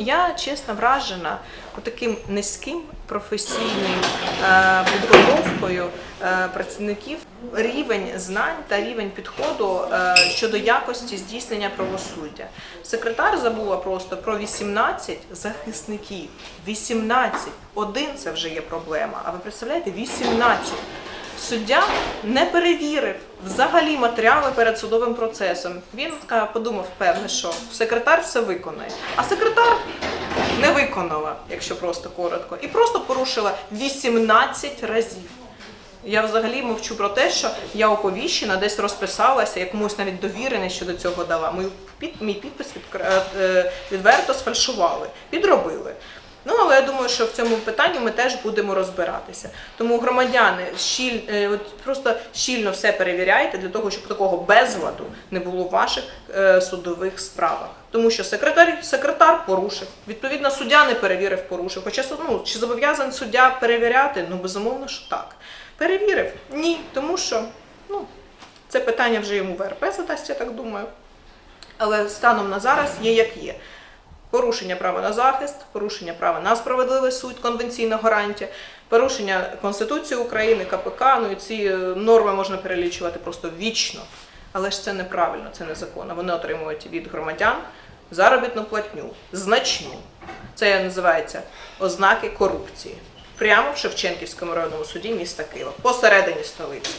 Я чесно вражена таким низьким професійним е, підготовкою е, працівників. Рівень знань та рівень підходу е, щодо якості здійснення правосуддя. Секретар забула просто про 18 захисників. 18. Один це вже є проблема. А ви представляєте, 18. Суддя не перевірив взагалі матеріали перед судовим процесом. Він подумав, певне, що секретар все виконає. А секретар не виконала, якщо просто коротко, і просто порушила 18 разів. Я взагалі мовчу про те, що я оповіщена, десь розписалася, я комусь навіть довіреність щодо цього дала. Мій, підпис е, відверто сфальшували, підробили. Ну, але я думаю, що в цьому питанні ми теж будемо розбиратися. Тому громадяни щіль, е, от просто щільно все перевіряйте для того, щоб такого безладу не було в ваших е, судових справах. Тому що секретар, секретар порушив, відповідно, суддя не перевірив, порушив. Хоча ну, чи зобов'язаний суддя перевіряти? Ну, безумовно, що так. Перевірив? Ні, тому що ну, це питання вже йому ВРП задасть, я так думаю. Але станом на зараз є як є. Порушення права на захист, порушення права на справедливий суд, конвенційна гарантія, порушення Конституції України, КПК. Ну і ці е, норми можна перелічувати просто вічно. Але ж це неправильно, це незаконно. Вони отримують від громадян заробітну платню, значну. Це називається ознаки корупції. Прямо в Шевченківському районному суді міста Києва, посередині столиці.